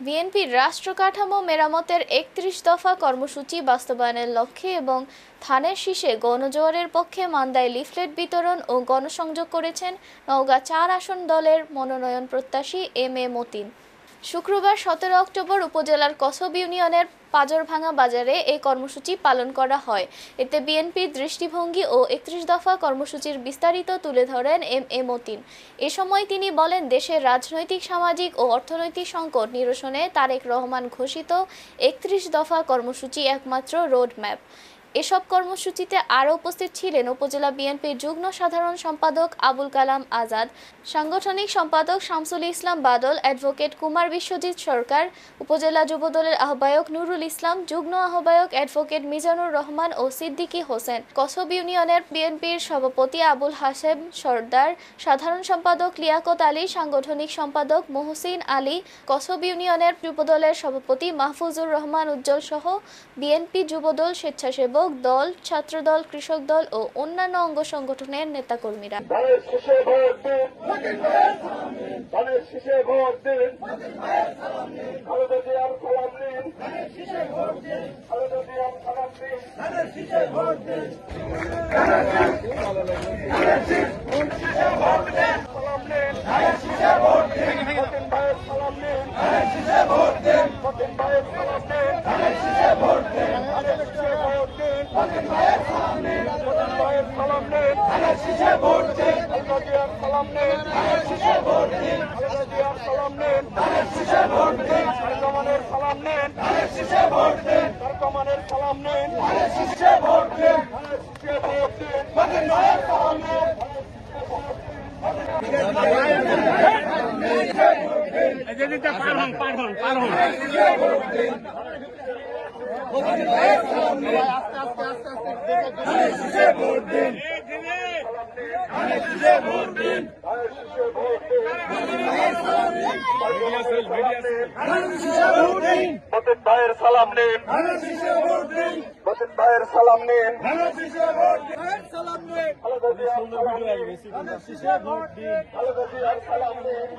বিএনপির রাষ্ট্র কাঠামো মেরামতের একত্রিশ দফা কর্মসূচি বাস্তবায়নের লক্ষ্যে এবং থানের শীষে গণজোয়ারের পক্ষে মান্দায় লিফলেট বিতরণ ও গণসংযোগ করেছেন নওগাঁ চার আসন দলের মনোনয়ন প্রত্যাশী এম এ মতিন। শুক্রবার সতেরো অক্টোবর উপজেলার কসব ইউনিয়নের পাজরভাঙা বাজারে এই কর্মসূচি পালন করা হয়। এতে বিএনপির দৃষ্টিভঙ্গি ও একত্রিশ দফা কর্মসূচির বিস্তারিত তুলে ধরেন এম এ মতিন। এ সময় তিনি বলেন, দেশের রাজনৈতিক, সামাজিক ও অর্থনৈতিক সংকট নিরসনে তারেক রহমান ঘোষিত একত্রিশ দফা কর্মসূচি একমাত্র রোড ম্যাপ এসব কর্মসূচিতে আরও উপস্থিত ছিলেন উপজেলা বিএনপির যুগ্ম সাধারণ সম্পাদক আবুল কালাম আজাদ, সাংগঠনিক সম্পাদক শামসুল ইসলাম বাদল, অ্যাডভোকেট কুমার বিশ্বজিৎ সরকার, উপজেলা যুবদলের আহ্বায়ক নুরুল ইসলাম, যুগ্ম আহ্বায়ক অ্যাডভোকেট মিজানুর রহমান ও সিদ্দিকী হোসেন। কসব ইউনিয়নের বিএনপির সভাপতি আবুল হাসেম সর্দার, সাধারণ সম্পাদক লিয়াকত আলী, সাংগঠনিক সম্পাদক মহসিন আলী, কসব ইউনিয়নের যুবদলের সভাপতি মাহফুজুর রহমান উজ্জ্বল সহ বিএনপি যুবদল স্বেচ্ছাসেবক দল ছাত্রদল কৃষক দল ও অন্যান্য অঙ্গ সংগঠনের নেতাকর্মীরা। ভোট দিন দিন ভোট দিন দিন। ভোট দিন। পার হন পার হন পার হন ধানের শীষে ভোট দিন মতিন ভাইয়ের সালাম নিন মতিন ভাইয়ের সালাম নিন সালাম নিন